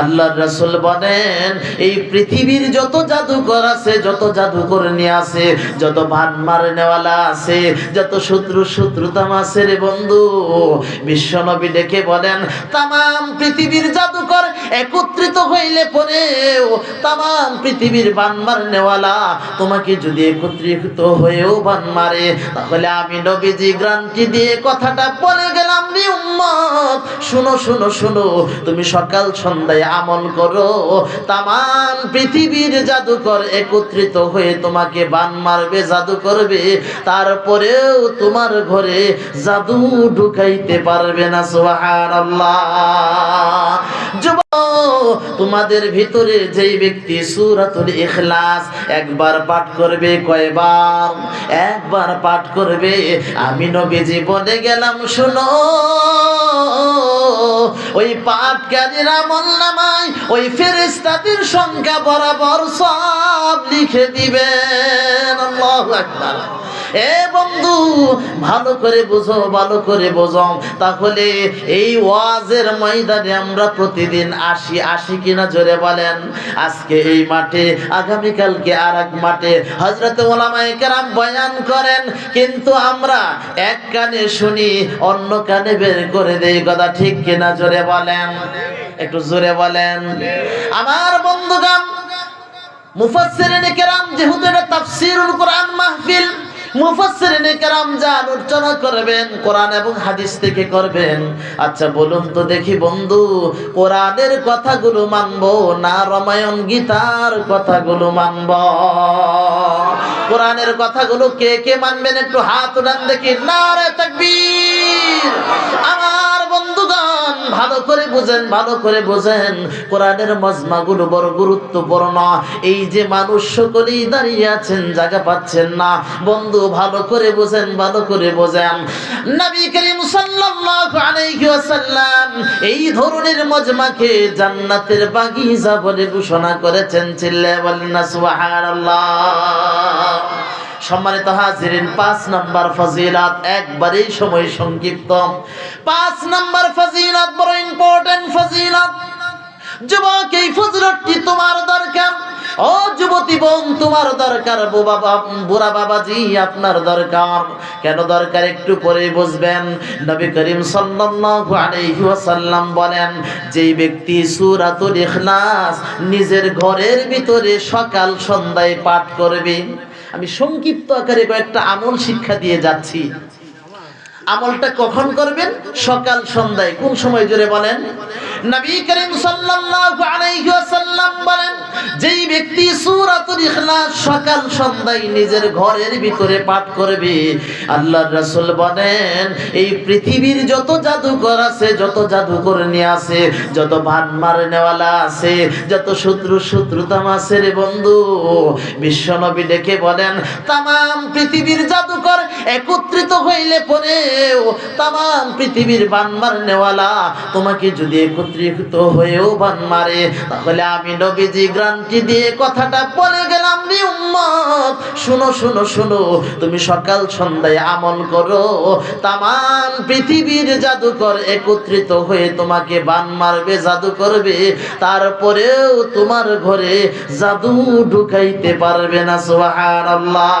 আল্লাহ রাসূল বলেন, এই পৃথিবীর যত জাদুকর আছে, যত জাদুকর নিয়ে আছে, যত ভান নেওয়ালা আছে, যত শত্রু শত্রুতাম আছে রে বন্ধু বিশ্বনবী ডেকে বলেন, তামাম পৃথিবীর জাদুকর একত্রিত হইলে পরেও, তামাম পৃথিবীর বান নেওয়ালা তোমাকে যদি একত্রিত হয়েও বান মারে, তাহলে আমি নবীজি গ্রান্টি দিয়ে কথাটা বলে গেলাম রে উম্মত। শুনো শুনো শুনো, তুমি সকাল সন্ধ্যায় আমল করো। তামান পৃথিবীর জাদুকর একত্রিত হয়ে তোমাকে বান মারবে, জাদু করবে। তারপরেও তোমার ঘরে জাদু ঢুকাইতে পারবে না, সুবহানাল্লাহ। যুব তোমাদের ভিতরে যেই ব্যক্তি সুরাতুল ইখলাস একবার পাঠ করবে, কয়বার? একবার পাঠ করবে। আমি নবীজি বলে গেলাম, শুনো। ওই পাপকারীরা আমল নামায় ওই ফেরেস্তাদের সংখ্যা বরাবর সব লিখে দিবেন। আল্লাহু আকবার। এ বন্ধু, ভালো করে বুঝো, ভালো করে বোঝো। তাহলে এই ওয়াজের ময়দানে আমরা প্রতিদিন আসি আসি কিনা জোরে বলেন। আজকে এই মাঠে, আগামীকালকে আর এক মাঠে হজরত ওলামায়ে কেরাম বয়ান করেন, কিন্তু আমরা এক কানে শুনি, অন্য কানে বের করে দেই কথা ঠিক কিনা জোরে বলেন? একটু জোরে বলেন। আমার বন্ধুগাম মুফাসসিরিনে কেরাম যেহেতু এটা তাফসীরুল কোরআন মাহফিল যা আলোচনা করবেন, কোরআন এবং হাদিস থেকে করবেন। আচ্ছা বলুন তো দেখি বন্ধু, কোরআনের কথাগুলো মানবো না রামায়ণ গীতার কথাগুলো মানব? কোরআনের কথাগুলো কে কে মানবেন? একটু হাত উঠান দেখি। না রে তাকবীর! ভালো করে বুঝেন, ভালো করে বুঝেন। কোরআনের মজমাগুলো বড় গুরুত্বপূর্ণ। এই যে মানুষ সকলেই দাঁড়িয়ে আছেন, জায়গা পাচ্ছেন না। বন্ধু, ভালো করে বুঝেন, ভালো করে বোঝেন। নবী করিম সাল্লাল্লাহু আলাইহি ওয়াসাল্লাম এই ধরনের মজমাকে জান্নাতের বাগিচা বলে ঘোষণা করেছেন। চিল্লায় বলেন সুবহানাল্লাহ। সম্মানিত হাজিরিন, পাঁচ নাম্বার ফজিলাত, একবারেই সময় সংক্ষিপ্ত। পাঁচ নাম্বার ফজিলাত, বড় ইম্পর্টেন্ট ফজিলাত। যুবক, এই ফজিলতটি তোমার দরকার। ও যুবতী বোন, তোমার দরকার। বুবা বুড়া বাবাজি, আপনার দরকার। কেন দরকার একটু পরে বুঝবেন। নবী করিম সাল্লাল্লাহু আলাইহি ওয়াসাল্লাম বলেন, যেই ব্যক্তি সূরাতুল ইখলাস নিজের ঘরের ভিতরে সকাল সন্ধ্যায় পাঠ করবে আমি সংক্ষিপ্ত আকারে কয়েকটা আমল শিক্ষা দিয়ে যাচ্ছি। আমলটা কখন করবেন? সকাল সন্ধ্যায়। কোন সময় জুড়ে বলেন? নবী করিম সাল্লাল্লাহু আলাইহি ওয়াসাল্লাম বলেন, যেই ব্যক্তি সূরাতুল ইখলাস সকাল সন্ধ্যায় নিজের ঘরের ভিতরে পাঠ করবে, আল্লাহর রাসূল বলেন, এই পৃথিবীর যত জাদুকর আছে, যত জাদুকর নিয়ে আছে, যত ভান নেওয়ালা আছে, যত শত্রু শত্রুতাম আছে রে বন্ধু, বিশ্বনবী ডেকে বলেন, তামাম পৃথিবীর জাদুকর একত্রিত হইলে পরেও তামাম পৃথিবীর বান মার নেওয়ালা তোমাকে যদি একত্রিত হয়েও বান মারে। তাহলে আমি নবীজি গ্রান্টি দিয়ে কথাটা বলে গেলাম রে উম্মত। শুনো শুনো শুনো, তুমি সকাল সন্ধ্যায় আমল করো। তামাম পৃথিবীর জাদুকর একত্রিত হয়ে তোমাকে বান মারবে, জাদু করবে। তারপরেও তোমার ঘরে জাদু ঢুকাইতে পারবে না, সুবহানাল্লাহ।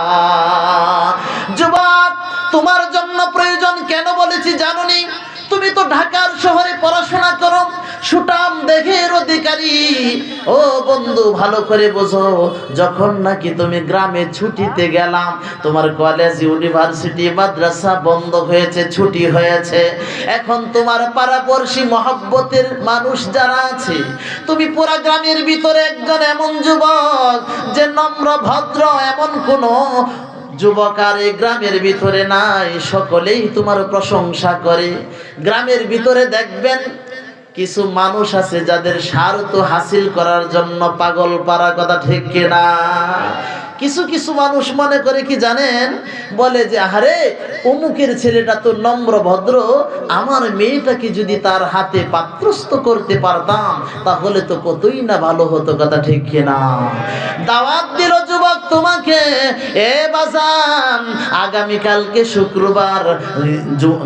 যুবক, তোমার জন্য প্রয়োজন কেন বলেছি জানুনি? তুমি তো ঢাকার শহরে পড়াশোনা করো সুটাম দেহের অধিকারী। ও বন্ধু, ভালো করে বোঝো, যখন নাকি তুমি গ্রামে ছুটিতে গেলাম, তোমার কলেজ ইউনিভার্সিটি মাদ্রাসা বন্ধ হয়েছে, ছুটি হয়েছে। এখন তোমার পাড়াপড়শি মহব্বতের মানুষ যারা আছে, তুমি পুরা গ্রামের ভিতরে একজন এমন যুবক, যে নম্র, ভদ্র, এমন কোনো যুবক আর এই গ্রামের ভিতরে নাই সকলেই তোমার প্রশংসা করে। গ্রামের ভিতরে দেখবেন কিছু মানুষ আছে যাদের স্বার্থ হাসিল করার জন্য পাগল পারা কথা ঠিক কিনা? কিছু কিছু মানুষ মনে করে কি জানেন? বলে যে আরে অমুকের ছেলেটা তো নম্র, ভদ্র। আমার মেয়েটাকে যদি তার হাতে পাত্রস্থ করতে পারতাম, তাহলে তো কতই না ভালো হতো কথা ঠিক কিনা? দাওয়াত দিল যুবক তোমাকে, এ বাজান, আগামীকালকে শুক্রবার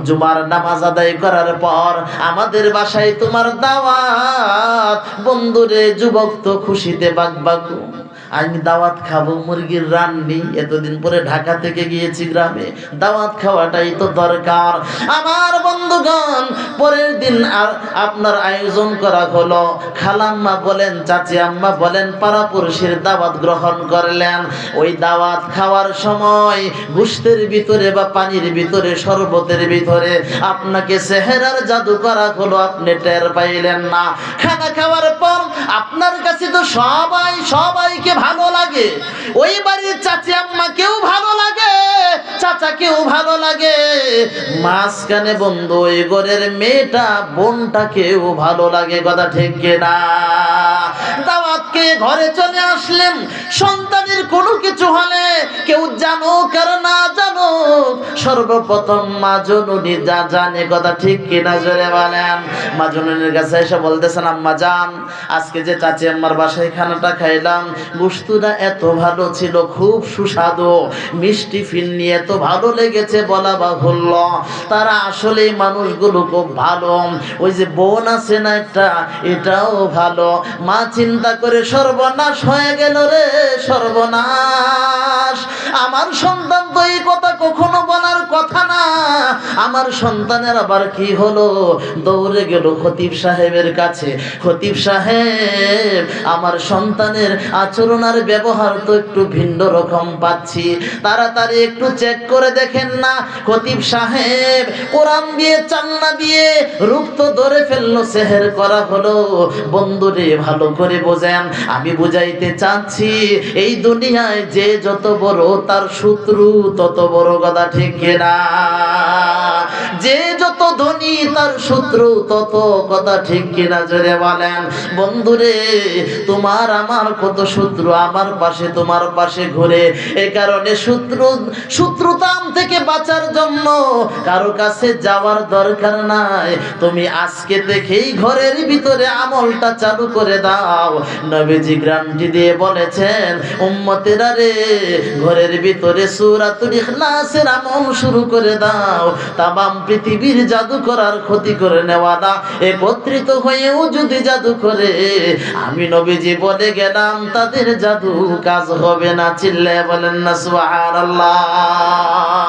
জুমার নামাজ আদায় করার পর আমাদের বাসায় তোমার আমার দাওয়াত। বন্ধুরে, যুবক তো খুশিতে বাগবাগু আমি দাওয়াত খাব মুরগির রান্নি। এতদিন পরে ঢাকা থেকে গিয়েছি গ্রামে। দাওয়াত খাওয়াটাই তো দরকার। আমার বন্ধুগণ, পরের দিন আর আপনার আয়োজন করা হলো। খালাম্মা বলেন, চাচি আম্মা বলেন পাড়াপুরুষের দাওয়াত গ্রহণ করলেন। ওই দাওয়াত খাওয়ার সময় গুস্তের ভিতরে বা পানির ভিতরে, শরবতের ভিতরে আপনাকে সেহেরার জাদু করা হলো। আপনি টের পাইলেন না। খানা খাওয়ার পর আপনার কাছে তো সবাই, সবাইকে ভালো লাগে। ওই বাড়ির চাচি আম্মাকেও ভালো লাগে, চাচাকেও ভালো লাগে। মাঝখানে বন্ধু, ওই ঘরের মেয়েটা, বোনটাকেও ভালো লাগে, কথা ঠিক না? দাওয়াতকে ঘরে চলে আসলেন। সন্তানের কোনো কিছু হলে কেউ জানো কার না জানো সর্বপ্রথম মা জননী যা জানে, কথা ঠিক কিনা জোরে বলেন? মা জননীর কাছে এসে বলতেছেন, আম্মা জান আজকে যে চাচি আম্মার বাসায় খানাটা খাইলাম গুস্তুটা এত ভালো ছিল, খুব সুস্বাদু। মিষ্টি ফিরনি এত ভালো লেগেছে, বলা বাহুল্য। তারা আসলে মানুষগুলো খুব ভালো। ওই যে বোন আছে না একটা, এটাও ভালো। মা চিন্তা করে সর্বনাশ হয়ে গেল রে, সর্বনাশ। আমার সন্তান তো এই কথা কখনো বলার কথা না। আমার সন্তানের আবার কি হলো? দৌড়ে গেল খতিব সাহেবের কাছে, খতিব সাহেব, আমার সন্তানের আচরণ আর ব্যবহার তো একটু ভিন্ন রকম পাচ্ছি। তাড়াতাড়ি একটু চেক করে দেখেন না, খতিব সাহেব, কোরআন দিয়ে, চান্না দিয়ে রূপ তো ধরে ফেলল, সেহের করা হলো। বন্ধুরে, ভালো করে বোঝেন, আমি বুঝাইতে চাচ্ছি, এই দুনিয়ায় যে যত বড় তার শত্রু, তত বড় কথা ঠিক না যে যত ধনী, তার শত্রু তত কথা ঠিক কিনা জোরে বলেন। বন্ধুরে, তোমার আমার কত শত্রু? আমার পাশে, তোমার পাশে ঘুরে। এ কারণে শত্রু, শত্রুতাম থেকে বাঁচার জন্য কারও কাছে যাওয়ার দরকার নাই। তুমি আজকে থেকেই ঘরের ভিতরে আমলটা চালু করে দাও। নবীজি গ্রামটি দিয়ে বলেছেন, উম্মতেরা রে, ঘরের ভিতরে সূরাতুল ইখলাসের আমল শুরু করে দাও। তামাম পৃথিবীর জাদু করার ক্ষতি করে নেওয়া না। একত্রিত হয়েও যদি জাদু করে, আমি নবীজি বলে গেলাম, তাদের জাদু কাজ হবে না। চিল্লে বলেন না, সুবহানাল্লাহ।